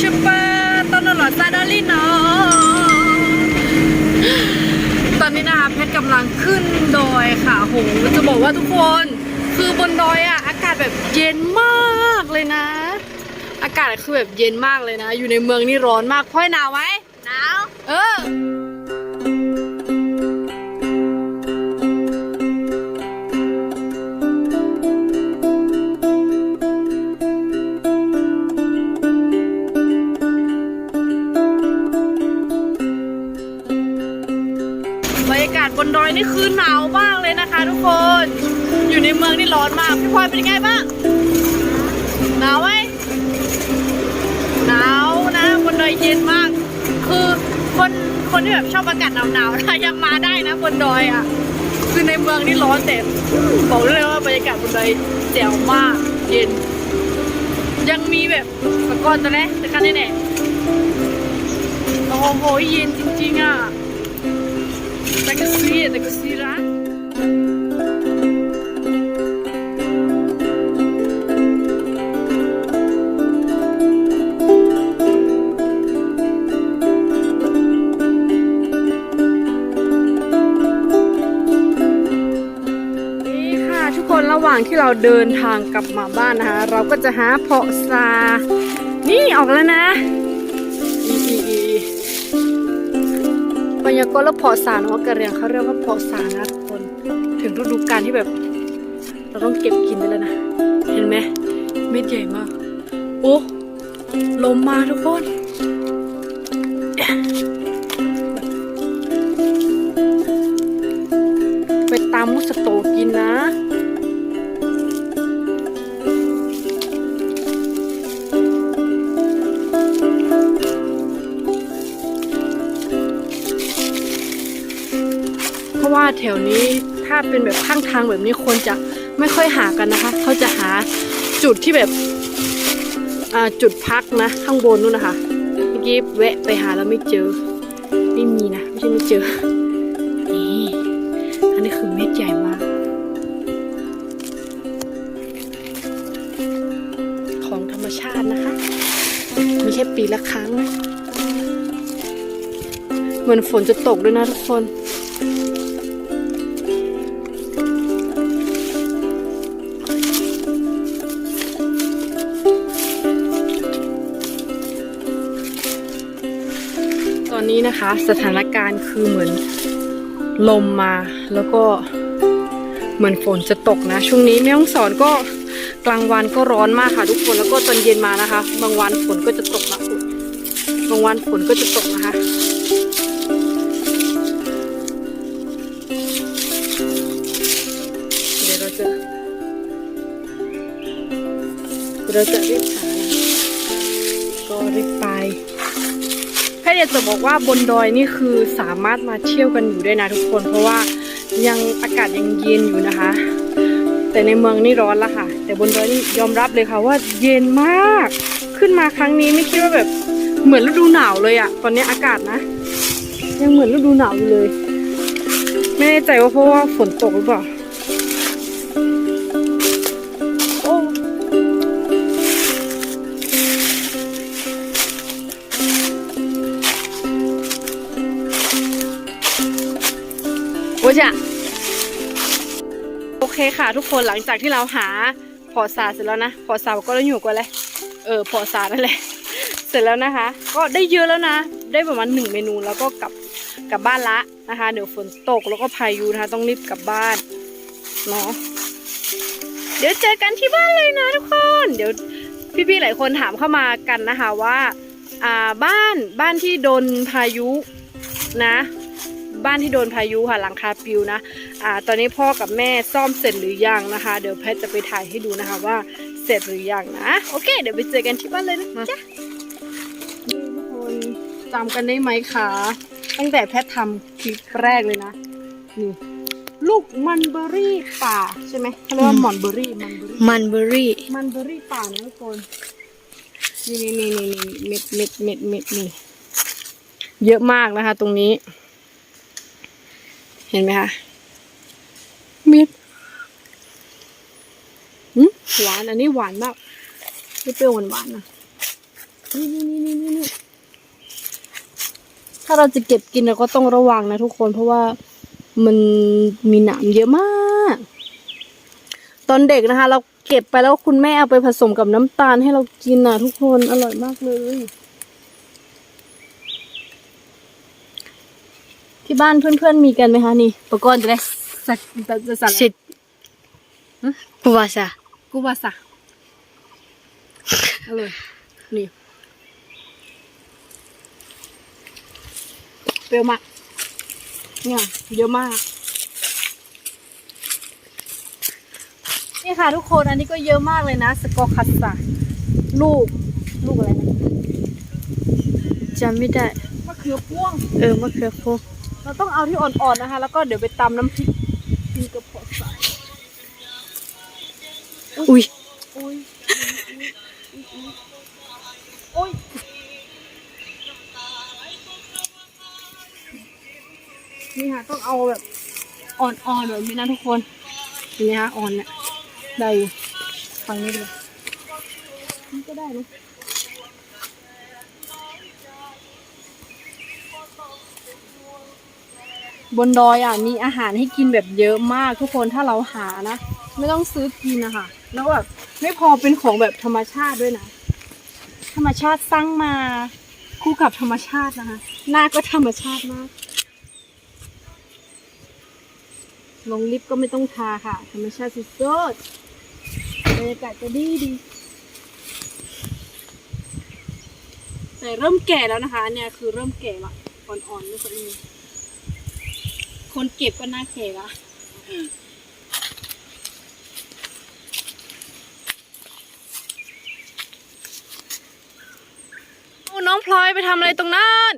ชปาตอนนหลอดซาดาลินอตอนนี้นะคะเพชรกำลังขึ้นดอยค่ะโหจะบอกว่าทุกคนคือบนดอยอะอากาศแบบเย็นมากเลยนะ อากาศคือแบบเย็นมากเลยนะ อยู่ในเมืองนี่ร้อนมากพ่อยหนาวไหมหนาวเออ อยนี่คือหนาวมากเลยนะคะ ทุกคน อยู่ในเมืองนี่ร้อนมาก พี่พลอยเป็นยังไงบ้าง หนาวไหมหนาวนะบนดอยเย็นมาก คือคนคนที่แบบชอบอากาศหนาวๆนะยังมาได้นะบนดอยอะ คือในเมืองนี่ร้อนแต่บอกได้เลยว่าบรรยากาศบนดอยแจ๋วมาก เย็น ยังมีแบบตะกอนตัวแรกตะกันแน่ๆโอ้โหเย็นจริงๆอะ แต่ก็ซีแต่ก็ซีร้านนี่ค่ะทุกคนระหว่างที่เราเดินทางกลับมาบ้านนะคะ เราก็จะหาเพาะซา นี่ออกแล้วนะอีอีอี ปัญญากรและเพาะซาเนาะกะเรียงเขาเรียกว่าพอสารนะทุกคน ถึงฤดูกาลที่แบบ เราต้องเก็บกินได้แล้วนะ เห็นไหมเม็ดใหญ่มาก โอ้ลมมาทุกคนไปตามมุสโตกินนะ ว่าแถวนี้ถ้าเป็นแบบข้างทางแบบนี้คนจะไม่ค่อยหากันนะคะ เขาจะหาจุดที่แบบจุดพักนะ ข้างบนนู่นนะคะเมื่อกี้แวะไปหาแล้วไม่เจอ ไม่มีนะ ไม่ใช่ไม่เจอ นี่อันนี้คือเม็ดใหญ่มาก ของธรรมชาตินะคะ ไม่ใช่ปีละครั้งนะเหมือนฝนจะตกด้วยนะทุกคน นนี้นะคะ สถานการณ์คือเหมือนลมมา แล้วก็เหมือนฝนจะตกนะ ช่วงนี้แม่ฮ่องสอนก็กลางวันก็ร้อนมากค่ะทุกคนแล้วก็ตอนเย็นมานะคะ บางวันฝนก็จะตกนะบางวันฝนก็จะตกนะคะเดี๋ยวเราจะเดี๋ยวเราจะรีบหา อยากจะบอกว่าบนดอยนี่คือสามารถมาเที่ยวกันอยู่ได้นะทุกคน เพราะว่ายังอากาศยังเย็นอยู่นะคะ แต่ในเมืองนี่ร้อนละค่ะ แต่บนดอยนี่ยอมรับเลยค่ะว่าเย็นมาก ขึ้นมาครั้งนี้ไม่คิดว่าแบบเหมือนฤดูหนาวเลยอะตอนนี้อากาศนะ ยังเหมือนฤดูหนาวอยู่เลย ไม่แน่ใจว่าเพราะว่าฝนตกหรือเปล่า คค่ะทุกคนหลังจากที่เราหาพอสาเสร็จแล้วนะพอสาก็แล้วอยู่กันเลยเออพอสานั่นแหละเสร็จแล้วนะคะ ก็ได้เยอะแล้วนะ ได้ประมาณหนึ่งเมนูแล้วก็กลับกลับบ้านละนะคะ เดี๋ยวฝนตกแล้วก็พายุนะคะ ต้องรีบกลับบ้านเนาะเดี๋ยวเจอกันที่บ้านเลยนะทุกคน เดี๋ยวพี่ๆหลายคนถามเข้ามากันนะคะว่าอ่าบ้านบ้านที่โดนพายุนะ บ้านที่โดนพายุค่ะหลังคาปลิวนะ อ่าตอนนี้พ่อกับแม่ซ่อมเสร็จหรือยังนะคะ เดี๋ยวแพทย์จะไปถ่ายให้ดูนะคะว่าเสร็จหรือยังนะโอเค เดี๋ยวไปเจอกันที่บ้านเลยนะจ๊ะนี่ทุกคนจำกันได้ไหมคะตั้งแต่แพทย์ทำคลิปแรกเลยนะนี่ลูกมันเบอรี่ป่าใช่ไหมเขาเรียกว่าหมอนเบอรี่มันเบอรี่มันเบอรี่ มันเบอรี่ป่านะทุกคนนี่นี่นี่นี่เม็ดเม็ดเม็ดเม็ดนี่เยอะมากนะคะ ตรงนี้ เห็นไหมคะเม็ด หืมหวานอันนี้หวานมากไม่เปรี้ยวหวานหวานๆนะนี่นี่นี่นี่นี่ถ้าเราจะเก็บกินเราก็ต้องระวังนะทุกคน เพราะว่ามันมีหนามเยอะมาก ตอนเด็กนะคะ เราเก็บไปแล้วคุณแม่เอาไปผสมกับน้ำตาลให้เรากินนะทุกคนอร่อยมากเลย ที่บ้านเพื่อนๆมีกันไหมคะนี่อุปกรณ์จะได้สักจะสั่น Shit. Puasa. กูบาสะอร่อยนี่เปรี้ยวมากเนี่ยเยอะมาก นี่ค่ะทุกคนอันนี้ก็เยอะมากเลยนะ สกอคัสสะลูก ลูกอะไรนะจำไม่ได้มะเขือพ่วง เออมะเขือพวง เราต้องเอาที่อ่อนๆนะคะ แล้วก็เดี๋ยวไปตำน้ำพริกกินกับผอสายอุ้ยโอ้ยโอ้ยนี่ค่ะต้องเอาแบบอ่อนๆแบบนี้นะทุกคนเห็นไหมคะอ่อนเนี่ยได้ฝั่งนี้เลยนี่ก็ได้นะบนดอยอะมีอาหารให้กินแบบเยอะมากทุกคนถ้าเราหานะ ไม่ต้องซื้อกินนะคะ แล้วแบบไม่พอเป็นของแบบธรรมชาติด้วยนะ ธรรมชาติสร้างมาคู่กับธรรมชาตินะคะ หน้าก็ธรรมชาติมาก ลงลิฟต์ก็ไม่ต้องทาค่ะ ธรรมชาติสุดๆบรรยากาศจะดีดี แต่เริ่มแก่แล้วนะคะ เนี่ยคือเริ่มแก่ละอ่อนๆไม่ค่อยมีคนเก็บก็น่าแก่ละ อ้น้องพลอยไปทำอะไรตรงนั้น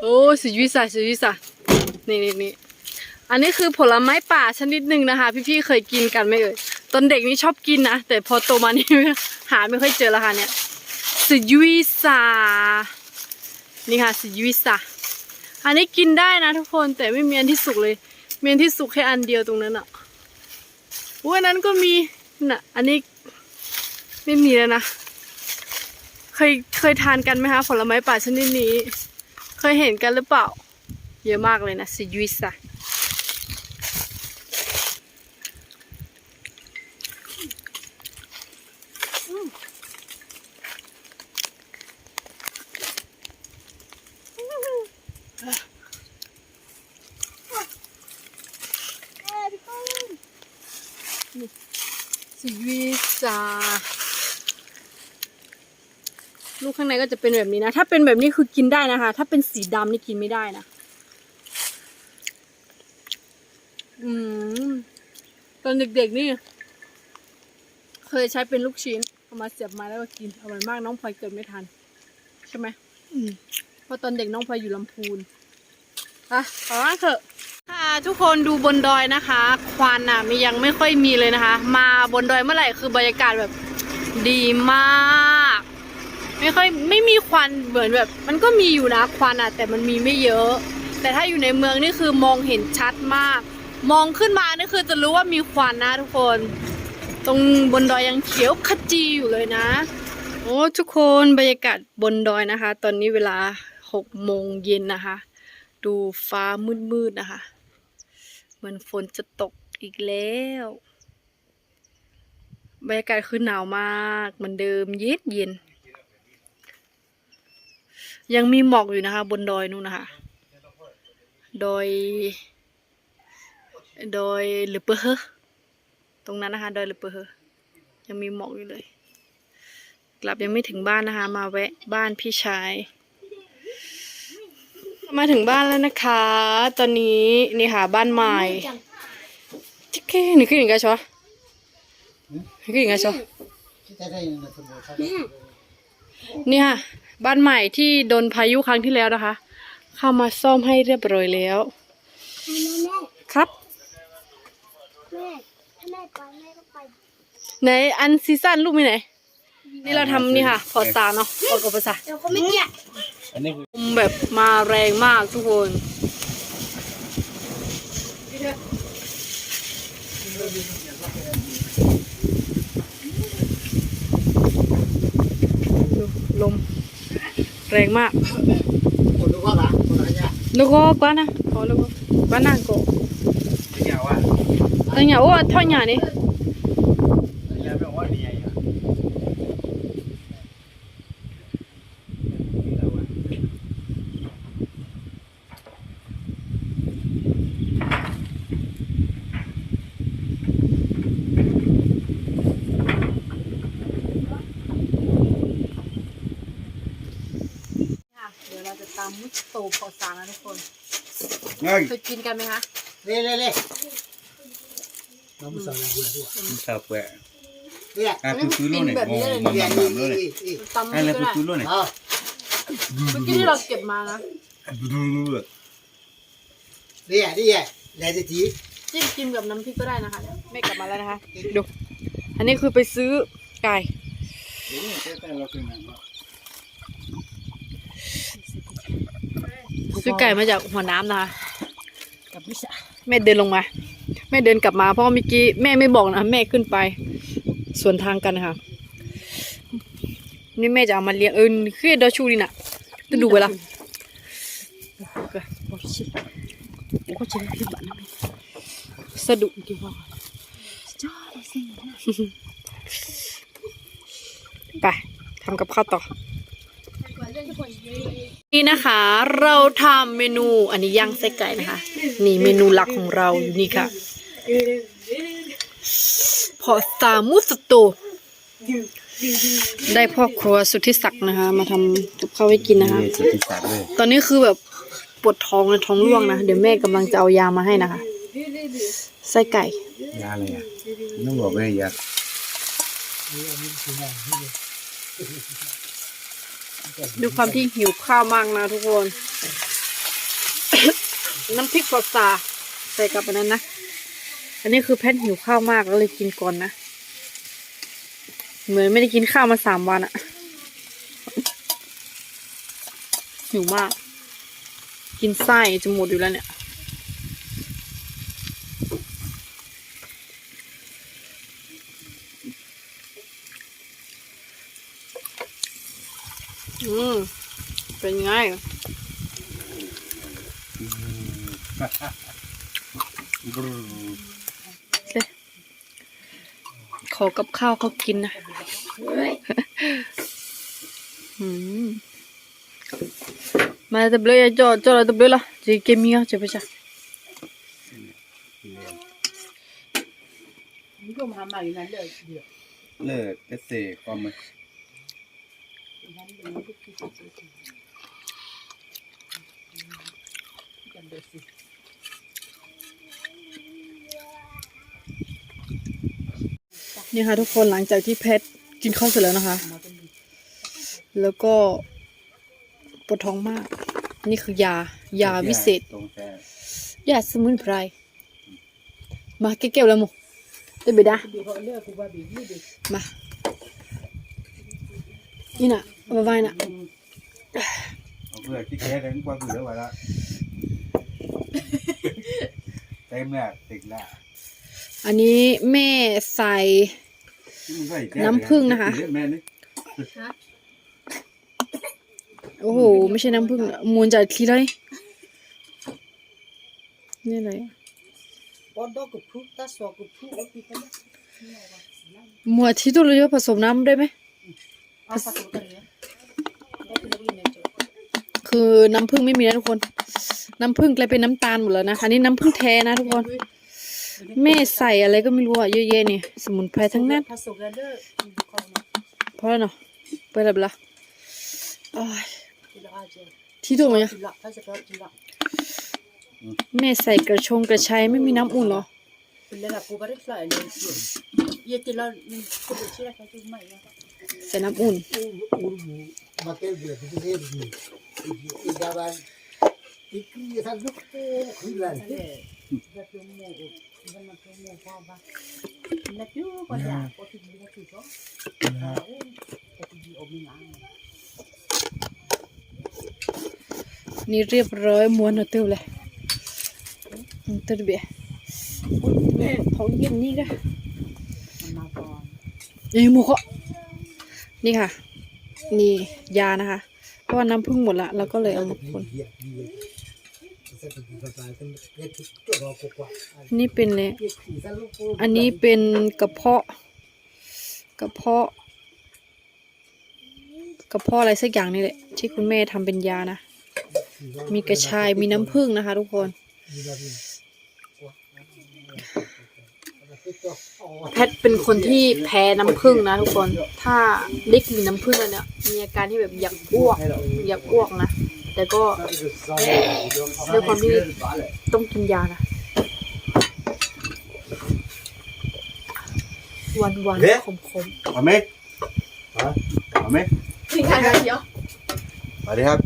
โอ้สุดวิสัยสุดวิสัยนี่นี่นี่อันนี้คือผลไม้ป่าชนิดหนึ่งนะคะ พี่ๆเคยกินกันไหมเอ่ยตอนเด็กนี่ชอบกินนะ แต่พอโตมานี่หาไม่ค่อยเจอแล้วค่ะเนี่ยสุดวิสานี่ค่ะสุดวิสาอันนี้กินได้นะทุกคนแต่ไม่มีอันที่สุกเลยมีอันที่สุกแค่อันเดียวตรงนั้นอะอุ้ยอันนั้นก็มี น่ะ อันนี้ไม่มีแล้วนะ เคยเคยทานกันไหมคะผลไม้ป่าชนิดนี้ เคยเห็นกันหรือเปล่า เยอะมากเลยนะซิยุสอะ ซิยุสาลูกข้างในก็จะเป็นแบบนี้นะ ถ้าเป็นแบบนี้คือกินได้นะคะ ถ้าเป็นสีดำนี่กินไม่ได้นะ อืม ตอนเด็กๆนี่ เคยใช้เป็นลูกชิ้นเอามาเสียบไมาแล้วก็กิน อร่อยมากน้องพลอยเกิดไม่ทัน ใช่ไหม อืม เพราะตอนเด็กน้องพลอยอยู่ลำพูน อะขอว่าเถอะค่ะ ทุกคนดูบนดอยนะคะ ควันอะมียังไม่ค่อยมีเลยนะคะ มาบนดอยเมื่อไหร่คือบรรยากาศแบบดีมาก ไม่ค่อยไม่มีควันเหมือนแบบ มันก็มีอยู่นะควันอะ แต่มันมีไม่เยอะ แต่ถ้าอยู่ในเมืองนี่คือมองเห็นชัดมาก มองขึ้นมานี่คือจะรู้ว่ามีควันนะทุกคน ตรงบนดอยยังเขียวขจีอยู่เลยนะ โอ้ทุกคนบรรยากาศบนดอยนะคะ ตอนนี้เวลาหกโมงเย็นนะคะ ดูฟ้ามืดๆนะคะ มือนฝนจะตกอีกแล้ว บรรยากาศคือหนาวมากเหมือนเดิมเย็นเย็น ยังมีหมอกอยู่นะคะ บนดอยนู่นนะคะ ดอย ดอยหรือเปอร์ตรงนั้นนะคะ ดอยหรือเปอร์ยังมีหมอกอยู่เลย กลับยังไม่ถึงบ้านนะคะ มาแวะบ้านพี่ชาย มาถึงบ้านแล้วนะคะ ตอนนี้นี่ค่ะบ้านใหม่จิ๊กเก้นี่คืออย่างไรชอนี่คืออย่างไรชอ Kita ada yang nak sebut. Ada. นี่ค่ะบ้านใหม่ที่โดนพายุครั้งที่แล้วนะคะ เข้ามาซ่อมให้เรียบร้อยแล้ว ครับไหนอันซีซั่นรูปมีไหน นี่เราทำนี่ค่ะ พอตาเนาะพอกับภาษา เดี๋ยวเขาไม่เกี่ย Ini คือลมแบบมาแรงมากทุกคนดูลมแรงมาก คนรู้ว่าปะคนอะไรเนี่ย Luego, pana, o luego, pana ko. ไม่ยาวว่า Tanya, o thonya ni. แล้วแบบว่าดีไงอะ เดี๋ยวเราจะ ตำมุสโตพอสานะทุกคนเฮ้ยเคยกินกันไหมคะเล่เล่เล่น้ำมันสั่งอะไรด้วย Sabe. เนี่ย Ah, putulo ne. แบบนี้เลย Mamma เนี่ย mamma นี่ ne. นี่ตำมุ Ah, ส la ก็ได้ putulo ne. อ๋อเมื่อกี้ที่เราเก็บมานะ Putulo. เนี่ยนี่ไงแหล่จะจีจิ้มจิ้มกับน้ำพริกก็ได้นะคะไม่กลับมาแล้วนะคะดูอันนี้คือไปซื้อไก่ ซื้อไก่มาจากหัวน้ำนะคะแม่เดินลงมา แม่เดินกลับมา เพราะว่าเมื่อกี้แม่ไม่บอกนะแม่ขึ้นไปสวนทางกันนะคะนี่แม่จะเอามาเลี้ยงเออคือเดอชูดีน่ะจะดูเวลาสะดุดกี่ว่าไปทำกับข้าวต่อ นี่นะคะ เราทำเมนูอันนี้ย่างไส้ไก่นะคะ นี่เมนูหลักของเราอยู่นี่ค่ะพอสามุสโตได้พ่อครัวสุทธิศักดิ์นะคะ มาทำกับข้าวให้กินนะคะ Ni se ti sa le. ตอนนี้คือแบบปวดท้องนะท้องร่วงนะ เดี๋ยวแม่กำลังจะเอายามาให้นะคะ ไส้ไก่ Ya le ya. No lo ve ya. ด้วย ดูความที่หิวข้าวมากนะทุกคน น้ำพริกปอซาใส่กับอันนั้นนะ อันนี้คือแพทหิวข้าวมากก็เลยกินก่อนนะ เหมือนไม่ได้กินข้าวมาสามวันอะหิวมาก กินไส้จะหมดอยู่แล้วเนี่ย อืม เป็นไง ขอกับข้าวเขากินนะอืม มาแต่เบลยจอจอแต่เบลละจะเกมีอะจะไปจ้ะ Le que se come. นี่ค่ะทุกคนหลังจากที่แพทกินข้าวเสร็จแล้วนะคะ แล้วก็ปวดท้องมาก นี่คือยา ยาวิเศษ ยาสมุนไพร มาเก็บๆแล้วมูเดี๋ยวไปดามา นี่น่ะเอาไปไว้น่ะ Vừa cái cái đánh qua cửa vào đó. Tem nè, tỉnh lạ. อันนี้แม่ใส่ Nắm phưng nè hả? Men đấy. โอ้โห ไม่ใช่น้ำผึ้งอะมูลจากทีเลย นี่อะไรมัวที่ตัวเราเยอะผสมน้ำได้ไหม คือน้ำผึ้งไม่มีนะทุกคน น้ำผึ้งกลายเป็นน้ำตาลหมดแล้วนะอันนี้น้ำผึ้งแท้นะทุกคน แม่ใส่อะไรก็ไม่รู้อะเยอะแยะนี่สมุนไพรทั้งนั้นพอแล้วเนาะไปแล้วเปล่าอ้ายที่ตัวมันยังแม่ใส่กระชงกระชายไม่มีน้ำอุ่นเหรอ ใส่น้ำอุ่นมาเก็บเดือดที่เทพดีอีกการอีกที่ท่านลุกโอ้ขึ้นเลยนี่เรียบร้อยม้วนเอาเต้าเลยอืมเต้าเบียร์แม่ของเย็นนี่ก็ เอ้ยหมูเขาะนี่ค่ะ นี่ยานะคะ เพราะว่าน้ำผึ้งหมดละเราก็เลยเอามาคนนี่เป็นเลยอันนี้เป็นกระเพาะ กระเพาะ กระเพาะอะไรสักอย่างนี่แหละที่คุณแม่ทำเป็นยานะ มีกระชายมีน้ำผึ้งนะคะ ทุกคน แพทเป็นคนที่แพ้น้ำผึ้งนะทุกคน ถ้าได้กลินน้ำผึ้งแล้วเนี่ยมีอาการที่แบบอยากอ้วก อยากอ้วกนะ แต่ก็ด้วยความที่ต้องกินยานะ วันวันๆขมขมเอาไหมเอาไหมๆนี่ค่ะเดี๋ยวสวัสดีครับ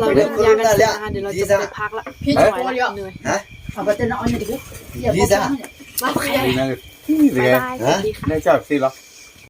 เราเริ่มยากันเสร็จนะคะเดี๋ยวเราจะไปพักละพี่จะไหวละเหนื่อยดีนะบ๊ายบายสวัสดีค่ะใน ชอบสิเหรอ